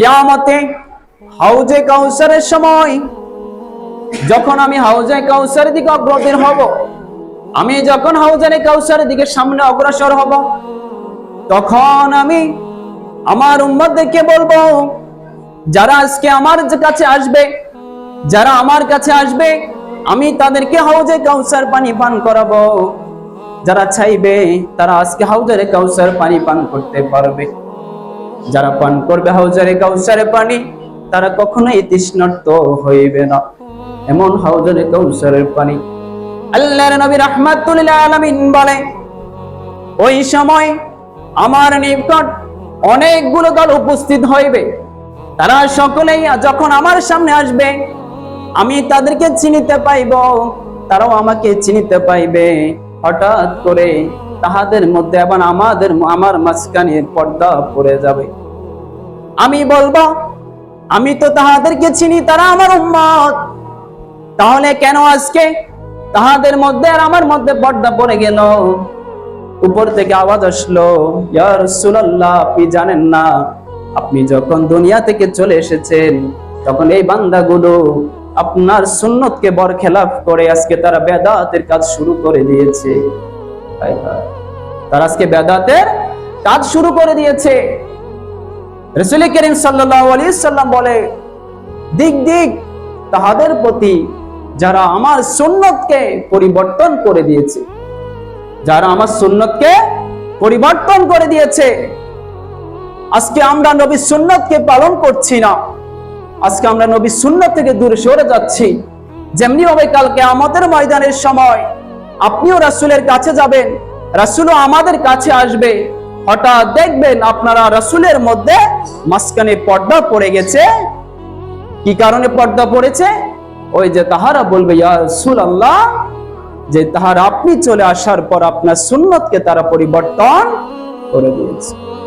কিয়ামতে হাউজে কাউসারের সময়, যখন আমি হাউজে কাউসারের দিকে অগ্রসর হব, আমি যখন হাউজারে কাউসারের দিকে সামনে অগ্রসর হব, তখন আমি আমার উম্মতদেরকে বলব, যারা আজকে আমার কাছে আসবে, যারা আমার কাছে আসবে, আমি তাদেরকে হাউজে কাউসার পানি পান করাবো। যারা চাইবে, তারা আজকে হাউজারে কাউসার পানি পান করতে পারবে। যারা পান করবে হাউজারে কাউসারে পানি, তারা কখনোই তৃষ্ণার্ত হইবে না। এমন হাউজারে কাউসারের পানি আল্লাহর নবী রাহমাতুল আলামিন বলে, ওই সময় আমার নিকট অনেকগুলো দল উপস্থিত হইবে। তারা সকলেই যখন আমার সামনে আসবে, আমি তাদেরকে চিনিতে পাইব, তারাও আমাকে চিনিতে পাইবে। হঠাৎ করে তাহাদের মধ্যে আবার আমাদের, আমার মাঝখানে পর্দা পড়ে যাবে। আমি বলব, আমি তো তাহাদেরকে চিনি, তারা আমার উম্মত। তাহলে কেন আজকে তাহাদের মধ্যে আর আমার মধ্যে পর্দা পড়ে গেল? উপর থেকে আওয়াজ আসলো, ইয়া রাসূলুল্লাহ, আপনি জানেন না, আপনি যখন দুনিয়া থেকে চলে এসেছেন, তখন এই বান্দাগুলো আপনার সুন্নতকে বর বরখেলাফ করে আজকে তারা বেদাতের কাজ শুরু করে দিয়েছে। তারা আজকে বেদাতের কাজ শুরু করে দিয়েছে। রসুল করিম আলাইহি সাল্লাম বলে, দিক দিক তাহাদের প্রতি যারা আমার সুন্নতকে পরিবর্তন করে দিয়েছে, যারা আমার সুন্নতকে পরিবর্তন করে দিয়েছে, আজকে আমরা নবী সুন্নতকে পালন করছি না। আজকে আমরা নবী সুন্নত থেকে দূরে সরে যাচ্ছি। যেমনি হবে কালকে আমাদের ময়দানের সময় আপনিও রাসূলের কাছে যাবেন রাসূলও আমাদের কাছে আসবে। হঠাৎ দেখবেন আপনারা রাসূলের মধ্যে মাঝখানে পর্দা পড়ে গেছে। কি কারণে পর্দা পড়েছে? ওই যে তাহারা বলবে, ইয়া রাসূলুল্লাহ! যে তাহার আপনি চলে আসার পর আপনার সুন্নতকে তারা পরিবর্তন করে দিয়েছে।